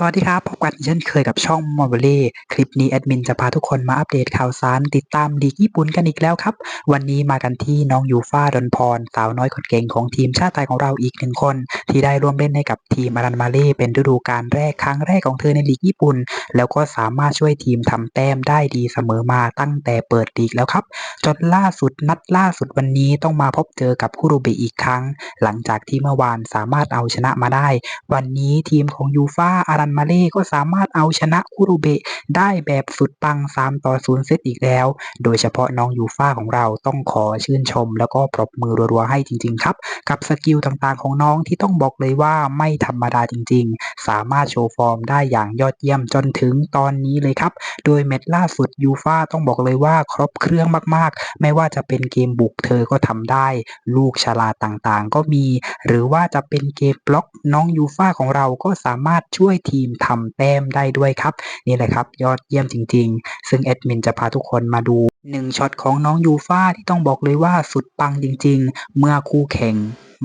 สวัสดีครับ พบกันอีกเช่นเคยกับช่องมอร์เบเล่คลิปนี้แอดมินจะพาทุกคนมาอัปเดตข่าวสาร ติดตามลีกญี่ปุ่นกันอีกแล้วครับ วันนี้มากันที่น้องยูฟ่าดอนพร สาวน้อยคนเก่งของทีมชาติไทยของเราอีกหนึ่งคน ที่ได้ร่วมเล่นให้กับทีมอารันมาเล่เป็นฤดูกาลแรกครั้งแรกของเธอในลีกญี่ปุ่น แล้วก็สามารถช่วยทีมทำแต้มได้ดีเสมอมาตั้งแต่เปิดลีกแล้วครับ จนล่าสุดนัดล่าสุดวันนี้ต้องมาพบเจอกับคุโรเบอีกครั้ง หลังจากที่เมื่อวานสามารถเอาชนะมาได้ วันนี้ทีมของยูฟ่าอารันมาเล่ก็สามารถเอาชนะคุรุเบะได้แบบสุดปัง 3 ต่อ 0 เซตอีกแล้ว โดยเฉพาะน้องยูฟ่าของเราต้องขอชื่นชม แล้วก็ปรบมือรัวๆให้จริง ๆ ครับ กับสกิลต่างๆของน้องที่ต้องบอกเลยว่าไม่ธรรมดาจริง ๆ สามารถโชว์ฟอร์มได้อย่างยอดเยี่ยมจนถึงตอนนี้เลยครับ โดยเม็ดล่าสุดยูฟ่าต้องบอกเลยว่าครบเครื่องมากๆ ไม่ว่าจะเป็นเกมบุกเธอก็ทำได้ ลูกฉลาดต่างๆ ก็มี หรือว่าจะเป็นเกมบล็อกน้องยูฟ่าของเราก็สามารถช่วยทีมทำแต้มได้ด้วยครับ นี่แหละครับ ยอดเยี่ยมจริง ๆ ซึ่งแอดมินจะพาทุกคนมาดูหนึ่งช็อตของน้องยูฟาที่ต้องบอกเลยว่าสุดปังจริง ๆ เมื่อคู่แข่ง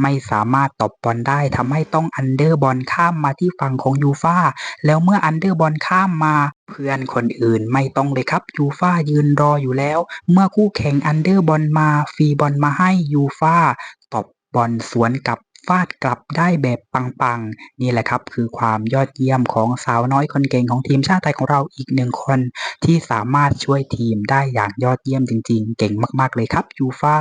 ไม่สามารถตบบอลได้ทำให้ต้องอันเดอร์บอลข้ามมาที่ฝั่งของยูฟาแล้วเมื่ออันเดอร์บอลข้ามมาเพื่อนคนอื่นไม่ต้องเลยครับยูฟายืนรออยู่แล้ว เมื่อคู่แข่งอันเดอร์บอลมาฟรีบอลมาให้ยูฟาตบบอลสวนกลับ ฟาดกลับได้แบบปังๆ นี่แหละครับ คือความยอดเยี่ยมของสาวน้อยคนเก่งของทีมชาติไทยของเราอีกหนึ่งคน ที่สามารถช่วยทีมได้อย่างยอดเยี่ยมจริง ๆ เก่งมากๆเลยครับยูฟา